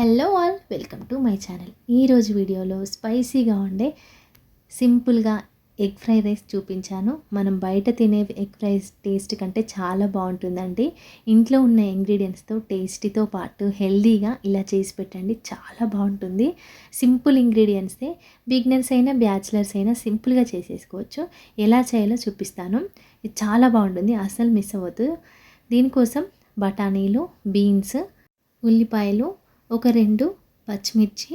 Hello all welcome to my channel. ఈరోజు వీడియోలో స్పైసీగా ఉండే సింపుల్గా ఎగ్ ఫ్రై రైస్ చూపించాను. మనం బయట తినే ఎగ్ ఫ్రైస్ టేస్ట్ కంటే చాలా బాగుంటుందండి. ఇంట్లో ఉన్న ఇంగ్రీడియంట్స్తో టేస్టీతో పాటు హెల్దీగా ఇలా చేసి పెట్టండి చాలా బాగుంటుంది. సింపుల్ ఇంగ్రీడియంట్సే బిగినర్స్ అయినా బ్యాచిలర్స్ అయినా సింపుల్గా చేసేసుకోవచ్చు. ఎలా చేయాలో చూపిస్తాను. ఇది చాలా బాగుంటుంది అసలు మిస్ అవ్వద్దు. దీనికోసం బఠానీలు బీన్స్ ఉల్లిపాయలు ఒక రెండు పచ్చిమిర్చి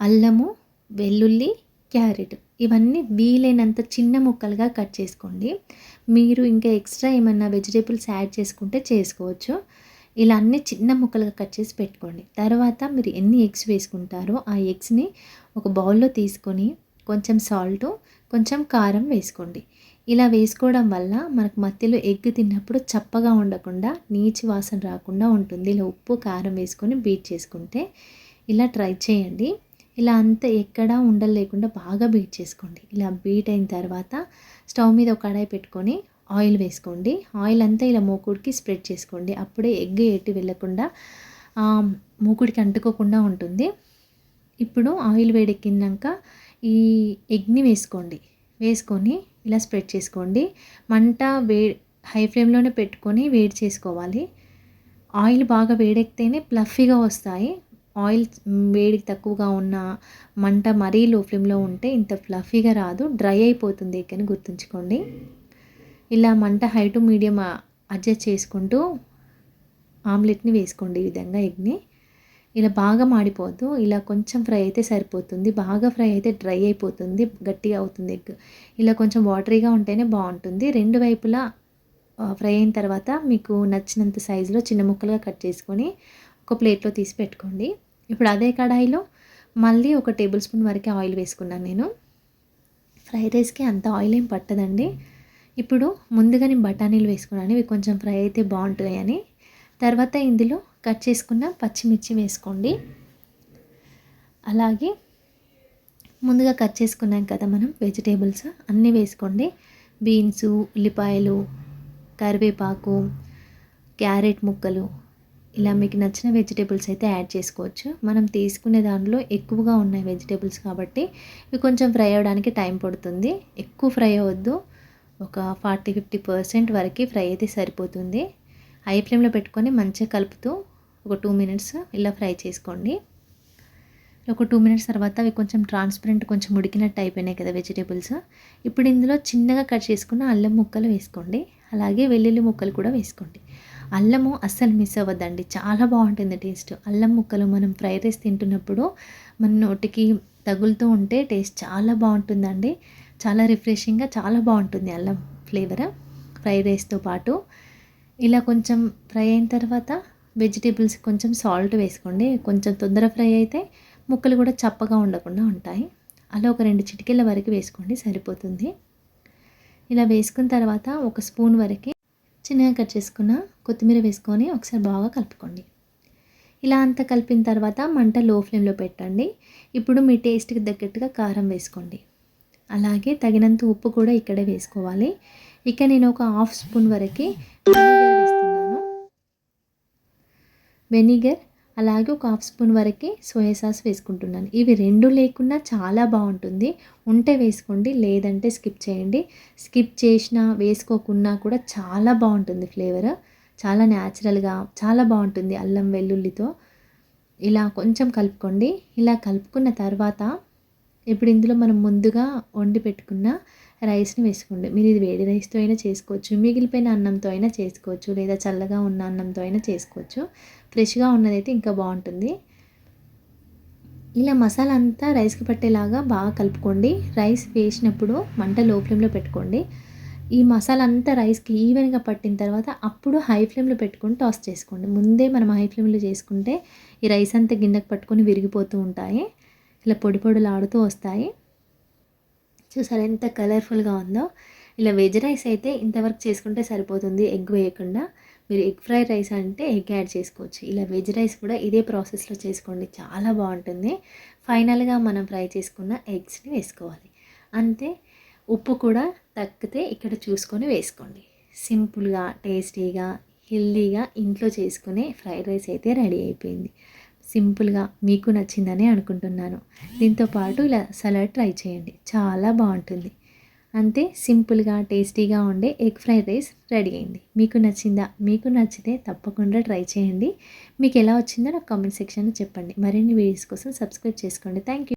అల్లము వెల్లుల్లి క్యారెట్. ఇవన్నీ వీలైనంత చిన్న ముక్కలుగా కట్ చేసుకోండి. మీరు ఇంకా ఎక్స్ట్రా ఏమన్నా వెజిటేబుల్స్ యాడ్ చేసుకుంటే చేసుకోవచ్చు. ఇలా అన్ని చిన్న ముక్కలుగా కట్ చేసి పెట్టుకోండి. తర్వాత మీరు ఎన్ని ఎగ్స్ వేసుకుంటారో ఆ ఎగ్స్ని ఒక బౌల్లో తీసుకొని కొంచెం సాల్ట్ కొంచెం కారం వేసుకోండి. ఇలా వేసుకోవడం వల్ల మనకు మధ్యలో ఎగ్ తిన్నప్పుడు చప్పగా ఉండకుండా నీచి వాసన రాకుండా ఉంటుంది. ఇలా ఉప్పు కారం వేసుకొని బీట్ చేసుకుంటే ఇలా ట్రై చేయండి. ఇలా అంతా ఎక్కడా ఉండలు లేకుండా బాగా బీట్ చేసుకోండి. ఇలా బీట్ అయిన తర్వాత స్టవ్ మీద ఒక కడాయి పెట్టుకొని ఆయిల్ వేసుకోండి. ఆయిల్ అంతా ఇలా మూకుడికి స్ప్రెడ్ చేసుకోండి. అప్పుడే ఎగ్ ఎట్టి వెళ్ళకుండా మూకుడికి అంటుకోకుండా ఉంటుంది. ఇప్పుడు ఆయిల్ వేడెక్కినాక ఈ ఎగ్ని వేసుకోండి. వేసుకొని ఇలా స్ప్రెడ్ చేసుకోండి. మంట వే హై ఫ్లేమ్లోనే పెట్టుకొని వేడి చేసుకోవాలి. ఆయిల్ బాగా వేడెక్కితేనే ప్లఫీగా వస్తాయి. ఆయిల్ వేడి తక్కువగా ఉన్న మంట మరీ లో ఫ్లేమ్లో ఉంటే ఇంత ఫ్లఫీగా రాదు. డ్రై అయిపోతుంది ఎక్కని గుర్తుంచుకోండి. ఇలా మంట హై టు మీడియం అడ్జస్ట్ చేసుకుంటూ ఆమ్లెట్ని వేసుకోండి ఈ విధంగా ఎగ్ని. ఇలా బాగా మాడిపోవద్దు ఇలా కొంచెం ఫ్రై అయితే సరిపోతుంది. బాగా ఫ్రై అయితే డ్రై అయిపోతుంది గట్టిగా అవుతుంది ఎగ్. ఇలా కొంచెం వాటరీగా ఉంటేనే బాగుంటుంది. రెండు వైపులా ఫ్రై అయిన తర్వాత మీకు నచ్చినంత సైజులో చిన్న ముక్కలుగా కట్ చేసుకొని ఒక ప్లేట్లో తీసి పెట్టుకోండి. ఇప్పుడు అదే కడాయిలో మళ్ళీ ఒక టేబుల్ స్పూన్ వరకే ఆయిల్ వేసుకున్నాను నేను. ఫ్రైడ్ రైస్కి అంత ఆయిల్ ఏం పట్టదండి. ఇప్పుడు ముందుగా నేను బఠానీలు వేసుకున్నాను. ఇవి కొంచెం ఫ్రై అయితే బాగుంటాయని. తర్వాత ఇందులో కట్ చేసుకున్న పచ్చిమిర్చి వేసుకోండి. అలాగే ముందుగా కట్ చేసుకున్నాం కదా మనం వెజిటేబుల్స్ అన్నీ వేసుకోండి. బీన్స్ ఉల్లిపాయలు కరివేపాకు క్యారెట్ ముక్కలు ఇలా మీకు నచ్చిన వెజిటేబుల్స్ అయితే యాడ్ చేసుకోవచ్చు. మనం తీసుకునే దాంట్లో ఎక్కువగా ఉన్నాయి వెజిటేబుల్స్ కాబట్టి ఇవి కొంచెం ఫ్రై అవ్వడానికి టైం పడుతుంది. ఎక్కువ ఫ్రై అవ్వద్దు. ఒక ఫార్టీ ఫిఫ్టీ పర్సెంట్ వరకు ఫ్రై అయితే సరిపోతుంది. హై ఫ్లేమ్లో పెట్టుకొని మంచిగా కలుపుతూ ఒక టూ మినిట్స్ ఇలా ఫ్రై చేసుకోండి. ఒక టూ మినిట్స్ తర్వాత అవి కొంచెం ట్రాన్స్పరెంట్ కొంచెం ఉడికినట్టు అయిపోయినాయి కదా వెజిటేబుల్స్. ఇప్పుడు ఇందులో చిన్నగా కట్ చేసుకున్న అల్లం ముక్కలు వేసుకోండి. అలాగే వెల్లుల్లి ముక్కలు కూడా వేసుకోండి. అల్లము అస్సలు మిస్ అవ్వద్దండి. చాలా బాగుంటుంది టేస్ట్. అల్లం ముక్కలు మనం ఫ్రైడ్ రైస్ తింటున్నప్పుడు మన నోటికి తగులుతూ ఉంటే టేస్ట్ చాలా బాగుంటుందండి. చాలా రిఫ్రెషింగ్గా చాలా బాగుంటుంది అల్లం ఫ్లేవర్. ఫ్రైడ్ రైస్తో పాటు ఇలా కొంచెం ఫ్రై అయిన తర్వాత వెజిటేబుల్స్ కొంచెం సాల్ట్ వేసుకోండి. కొంచెం తొందర ఫ్రై అయితే ముక్కలు కూడా చప్పగా ఉండకుండా ఉంటాయి. అలా ఒక రెండు చిటికెళ్ళ వరకు వేసుకోండి సరిపోతుంది. ఇలా వేసుకున్న తర్వాత ఒక స్పూన్ వరకు చిన్నగా కట్ చేసుకున్న కొత్తిమీర వేసుకొని ఒకసారి బాగా కలుపుకోండి. ఇలా అంతా కలిపిన తర్వాత మంట లో ఫ్లేమ్లో పెట్టండి. ఇప్పుడు మీ టేస్ట్కి తగ్గట్టుగా కారం వేసుకోండి. అలాగే తగినంత ఉప్పు కూడా ఇక్కడే వేసుకోవాలి. ఇక నేను ఒక హాఫ్ స్పూన్ వరకు వెనిగర్ అలాగే ఒక హాఫ్ స్పూన్ వరకు సోయా సాస్ వేసుకుంటున్నాను. ఇవి రెండు లేకుండా చాలా బాగుంటుంది. ఉంటే వేసుకోండి లేదంటే స్కిప్ చేయండి. స్కిప్ చేసినా వేసుకోకున్నా కూడా చాలా బాగుంటుంది ఫ్లేవర్. చాలా న్యాచురల్గా చాలా బాగుంటుంది అల్లం వెల్లుల్లితో. ఇలా కొంచెం కలుపుకోండి. ఇలా కలుపుకున్న తర్వాత ఇప్పుడు ఇందులో మనం ముందుగా వండి పెట్టుకున్న రైస్ని వేసుకోండి. మీరు ఇది వేడి రైస్తో అయినా చేసుకోవచ్చు మిగిలిపోయిన అన్నంతో అయినా చేసుకోవచ్చు లేదా చల్లగా ఉన్న అన్నంతో అయినా చేసుకోవచ్చు. ఫ్రెష్గా ఉన్నదైతే ఇంకా బాగుంటుంది. ఇలా మసాలా అంతా రైస్కి పట్టేలాగా బాగా కలుపుకోండి. రైస్ వేసినప్పుడు మంట లో ఫ్లేమ్లో పెట్టుకోండి. ఈ మసాలా అంతా రైస్కి ఈవెన్గా పట్టిన తర్వాత అప్పుడు హై ఫ్లేమ్లో పెట్టుకొని టాస్ చేసుకోండి. ముందే మనం హై ఫ్లేమ్లో చేసుకుంటే ఈ రైస్ అంతా గిన్నెకు పట్టుకొని విరిగిపోతూ ఉంటాయి. ఇలా పొడి పొడులు ఆడుతూ వస్తాయి. చూసారు ఎంత కలర్ఫుల్గా ఉందో? ఇలా వెజ్ రైస్ అయితే ఇంతవరకు చేసుకుంటే సరిపోతుంది. ఎగ్ వేయకుండా మీరు ఎగ్ ఫ్రైడ్ రైస్ అంటే ఎగ్ యాడ్ చేసుకోవచ్చు. ఇలా వెజ్ రైస్ కూడా ఇదే ప్రాసెస్లో చేసుకోండి. చాలా బాగుంటుంది. ఫైనల్గా మనం ఫ్రై చేసుకున్న ఎగ్స్ని వేసుకోవాలి. అంతే. ఉప్పు కూడా తక్కితే ఇక్కడ చూసుకొని వేసుకోండి. సింపుల్గా టేస్టీగా హెల్దీగా ఇంట్లో చేసుకునే ఫ్రైడ్ రైస్ అయితే రెడీ అయిపోయింది. సింపుల్గా మీకు నచ్చిందని అనుకుంటున్నాను. దీంతో పాటు ఇలా సలాడ్ ట్రై చేయండి. చాలా బాగుంటుంది. అంతే సింపుల్గా టేస్టీగా ఉండే ఎగ్ ఫ్రైడ్ రైస్ రెడీ అయింది. మీకు నచ్చిందా? మీకు నచ్చితే తప్పకుండా ట్రై చేయండి. మీకు ఎలా వచ్చిందో నాకు కామెంట్ సెక్షన్లో చెప్పండి. మరిన్ని వీడియోస్ కోసం సబ్స్క్రైబ్ చేసుకోండి. Thank you